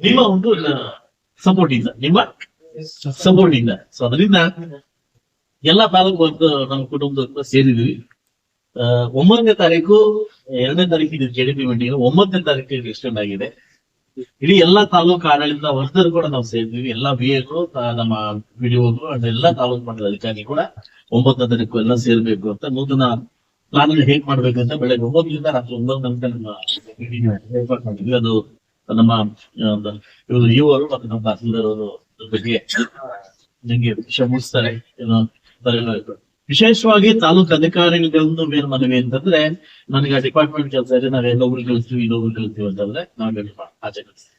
ನಿಮ್ಮ ಒಂದು ಸಪೋರ್ಟ್ ಇಂದ, ನಿಮ್ಮ ಸಪೋರ್ಟ್ ಇಂದ. ಸೊ ಅದರಿಂದ ಎಲ್ಲಾ ತಾಲೂಕು ಒಂದು ನಮ್ಮ ಕುಟುಂಬದ ಸೇರಿದ್ವಿ ಒಂಬತ್ತನೇ ತಾರೀಕು, ಎರಡನೇ ತಾರೀಕು ಇದು ಕೆ ಡಿ ಪಿ ಮೀಟಿಂಗ್ ಒಂಬತ್ತನೇ ತಾರೀಕು ಎಕ್ಸ್ಟೆಂಡ್ ಆಗಿದೆ. ಇಡೀ ಎಲ್ಲಾ ತಾಲೂಕು ಆಡಳಿತ ವರ್ಗರು ಕೂಡ ನಾವು ಸೇರಿದ್ವಿ ಎಲ್ಲಾ ಬಿ ಎಗಳು ನಮ್ಮ ವಿಡಿಯೋಗಳು ಅಂಡ್ ಎಲ್ಲಾ ತಾಲೂಕು ಮಟ್ಟದ ಅಧಿಕಾರಿ ಕೂಡ ಒಂಬತ್ತನೇ ತಾರೀಕು ಎಲ್ಲ ಸೇರ್ಬೇಕು ಅಂತ ನೂತನ ಪ್ಲಾನ್ ಹೇಗ್ ಮಾಡ್ಬೇಕಂತ ಬೆಳಗ್ಗೆ ಒಂಬತ್ತರಿಂದ ರಾತ್ರಿ ಒಂಬತ್ತು ಗಂಟೆ ನಮ್ಮ ಏರ್ಪಾಟ್ ಮಾಡಿದ್ವಿ. ಅದು ನಮ್ಮ ಇವರು ಇವರು ಮತ್ತು ನಮ್ಮ ತಹಸೀಲ್ದಾರ್ ಬಗ್ಗೆ ನಿಮಗೆ ವಿಷಯ ಮುಗಿಸ್ತಾರೆ. ಏನೋ. ವಿಶೇಷವಾಗಿ ತಾಲೂಕು ಅಧಿಕಾರಿಗಳಿಗೊಂದು ಮೇಲ್ ಮನವಿ ಅಂತಂದ್ರೆ, ನನಗೆ ಡಿಪಾರ್ಟ್ಮೆಂಟ್ ಕೆಲಸ ಇದೆ ನಾವ್ ಎಲ್ಲೊಬ್ರು ಕಳಿಸ್ತೀವಿ ಇನ್ನೊಬ್ರು ಕಳಿಸ್ತೀವಿ ಅಂತಂದ್ರೆ ನಾವ್ ಆಚೆ ಕಳಿಸ್ತೀವಿ.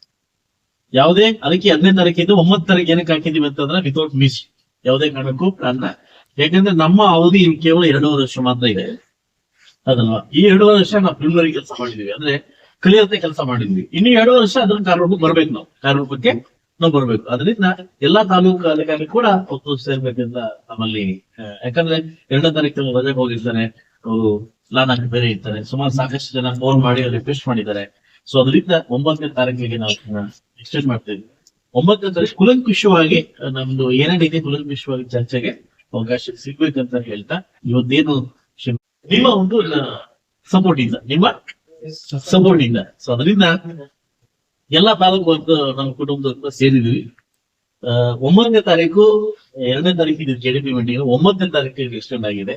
ಯಾವುದೇ ಅದಕ್ಕೆ ಹದಿನೈದು ತಾರೀಕಿಂದ ಒಂಬತ್ತು ತಾರೀಕು ಏನಕ್ಕೆ ಹಾಕಿದೀವಿ ಅಂತಂದ್ರೆ ವಿತೌಟ್ ಮಿಸ್ ಯಾವುದೇ ಕಾರಣಕ್ಕೂ ಪ್ಲಾನ್ ಯಾಕಂದ್ರೆ ನಮ್ಮ ಅವಧಿ ಕೇವಲ ಎರಡೂವರೆ ವರ್ಷ ಮಾತ್ರ ಇದೆ. ಅದಲ್ವಾ? ಈ ಎರಡೂವರೆ ವರ್ಷ ನಾವು ಪ್ರಿಲಿಮಿನರಿ ಕೆಲಸ ಮಾಡಿದೀವಿ ಅಂದ್ರೆ ಕಲಿಯತೆ ಕೆಲಸ ಮಾಡಿದ್ವಿ. ಇನ್ನು ಎರಡು ವರ್ಷ ಅದ್ರ ಕಾರ್ಯರೂಪಕ್ಕೆ ಬರ್ಬೇಕು ನಾವು. ಕಾರ್ಯರೂಪಕ್ಕೆ ನಾವು ಬರ್ಬೇಕು. ಅದರಿಂದ ಎಲ್ಲಾ ತಾಲೂಕು ಅಧಿಕಾರಿ ಕೂಡ ಒತ್ತು ಸೇರ್ಬೇಕಂತ ನಮ್ಮಲ್ಲಿ ಯಾಕಂದ್ರೆ ಎರಡನೇ ತಾರೀಕು ರಜೆಗೆ ಹೋಗಿರ್ತಾರೆ. ಅವರು ಪ್ಲಾನ್ ಹಾಕಿ ಬೇರೆ ಇರ್ತಾರೆ. ಸುಮಾರು ಸಾಕಷ್ಟು ಜನ ಫೋನ್ ಮಾಡಿ ರಿಕ್ವೆಸ್ಟ್ ಮಾಡಿದ್ದಾರೆ. ಸೊ ಅದರಿಂದ ಒಂಬತ್ತನೇ ತಾರೀಕಿಗೆ ನಾವು ಎಕ್ಸ್ಟೆಂಡ್ ಮಾಡ್ತೇವೆ ಒಂಬತ್ತನೇ ತಾರೀಕು ಕುಲಂಕುಷವಾಗಿ ನಮ್ದು ಏನೇನಿದೆ ಕುಲಂಕುಷವಾಗಿ ಚರ್ಚೆಗೆ ಅವಕಾಶ ಸಿಗ್ಬೇಕಂತ ಹೇಳ್ತಾ ಇವತ್ತೇನು ನಿಮ್ಮ ಒಂದು ಸಪೋರ್ಟ್ ಇಂದ ನಿಮ್ಮ? ಸಪೋರ್ಟ್ ಇಲ್ಲ ಸೊ ಅದರಿಂದ ಎಲ್ಲಾ ತಾಲೂಕು ಅಂತ ನಮ್ಮ ಕುಟುಂಬದ ಸೇರಿದ್ವಿ ಒಂಬತ್ತನೇ ತಾರೀಕು, ಎರಡನೇ ತಾರೀಕು ಇದು ಕೆ ಡಿ ಪಿ ಮೀಟಿಂಗ್ ಒಂಬತ್ತನೇ ತಾರೀಕಿಗೆ ಎಕ್ಸ್ಟೆಂಡ್ ಆಗಿದೆ.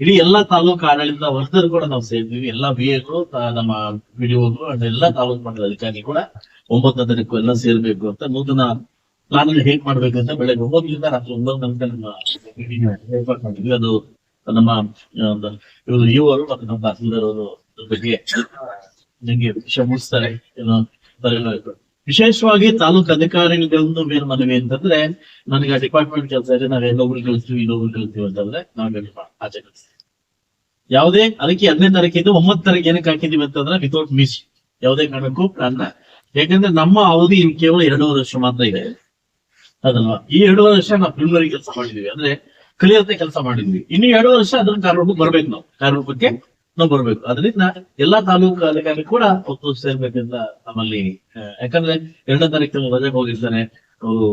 ಇಡೀ ಎಲ್ಲಾ ತಾಲೂಕು ಆಡಳಿತ ವರ್ಗರು ಕೂಡ ನಾವು ಸೇರಿದ್ವಿ ಎಲ್ಲಾ ಬಿ ಎಗಳು ನಮ್ಮ ವಿಡಿಯೋಗಳು ಅಂಡ್ ಎಲ್ಲಾ ತಾಲೂಕು ಮಟ್ಟದ ಅಧಿಕಾರಿ ಕೂಡ ಒಂಬತ್ತನೇ ತಾರೀಕು ಎಲ್ಲ ಸೇರ್ಬೇಕು ಅಂತ ನೂತನ ಪ್ಲಾನ್ ಹೇಗ್ ಮಾಡ್ಬೇಕಂತ ಬೆಳಗ್ಗೆ ಒಂಬತ್ತರಿಂದ ರಾತ್ರಿ ಒಂಬತ್ತು ಗಂಟೆ ನಮ್ಮ ಏರ್ಪಾಟ್ ಮಾಡಿದ್ವಿ. ಅದು ನಮ್ಮ ಇವರು ಯುವರು ಮತ್ತು ನಮ್ಮ ತಹಸೀಲ್ದಾರ್ ಅವರು ಬಗ್ಗೆ ವಿಷಯ ಮುಗಿಸ್ತಾರೆ ಏನೋ. ವಿಶೇಷವಾಗಿ ತಾಲೂಕು ಅಧಿಕಾರಿಗಳನ್ನು ಮೇಲ್ ಮನವಿ ಅಂತಂದ್ರೆ, ನನಗೆ ಡಿಪಾರ್ಟ್ಮೆಂಟ್ ಕೆಲಸ ಇದೆ ನಾವ್ ಎಲ್ಲೊಬ್ರು ಕಳಿಸ್ತೀವಿ ಇನ್ನೊಬ್ರು ಕಳಿಸ್ತೀವಿ ಅಂತಂದ್ರೆ ನಾವ್ ಆಚೆ ಕಳಿಸ್ತೀವಿ. ಯಾವುದೇ ಅದಕ್ಕೆ ಹದಿನೈದು ತಾರೀಕಿಂದ ಒಂಬತ್ತು ತಾರೀಕು ಏನಕ್ಕೆ ಹಾಕಿದೀವಿ ಅಂತಂದ್ರೆ ವಿತೌಟ್ ಮಿಸ್ ಯಾವುದೇ ಕಾರಣಕ್ಕೂ ಪ್ಲಾನ್ ಯಾಕಂದ್ರೆ ನಮ್ಮ ಅವಧಿ ಕೇವಲ ಎರಡೂವರೆ ವರ್ಷ ಮಾತ್ರ ಇದೆ. ಅದಲ್ವಾ? ಈ ಎರಡೂವರೆ ವರ್ಷ ನಾವು ಪ್ರಿಲಿಮಿನರಿ ಕೆಲಸ ಮಾಡಿದ್ವಿ ಅಂದ್ರೆ ಕಲಿಯತೆ ಕೆಲಸ ಮಾಡಿದ್ವಿ ಇನ್ನು ಎರಡು ವರ್ಷ ಅದನ್ನ ಕಾರ್ಯರೂಪಕ್ಕೆ ಬರ್ಬೇಕು ನಾವು. ಕಾರ್ಯರೂಪಕ್ಕೆ ನಾವು ಬರ್ಬೇಕು. ಅದರಿಂದ ಎಲ್ಲಾ ತಾಲೂಕು ಅಧಿಕಾರಿ ಕೂಡ ಒತ್ತು ಸೇರ್ಬೇಕಂತ ನಮ್ಮಲ್ಲಿ ಯಾಕಂದ್ರೆ ಎರಡನೇ ತಾರೀಕು ರಜೆ ಹೋಗಿರ್ತಾರೆ. ಅವರು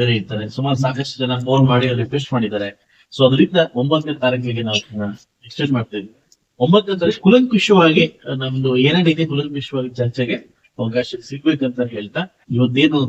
ಬೇರೆ ಇರ್ತಾರೆ. ಸುಮಾರು ಸಾಕಷ್ಟು ಜನ ಫೋನ್ ಮಾಡಿ ರಿಕ್ವೆಸ್ಟ್ ಮಾಡಿದ್ದಾರೆ. ಸೊ ಅದರಿಂದ ಒಂಬತ್ತನೇ ತಾರೀಕಿಗೆ ನಾವು ಎಕ್ಸ್ಟೆಂಡ್ ಮಾಡ್ತೇವೆ. ಒಂಬತ್ತನೇ ತಾರೀಕು ಕುಲಂಕುಷವಾಗಿ, ನಮ್ದು ಏನೇನಿದೆ ಕುಲಂಕುಷವಾಗಿ ಚರ್ಚೆಗೆ ಅವಕಾಶ ಸಿಗ್ಬೇಕಂತ ಹೇಳ್ತಾ, ಇವತ್ತೇನು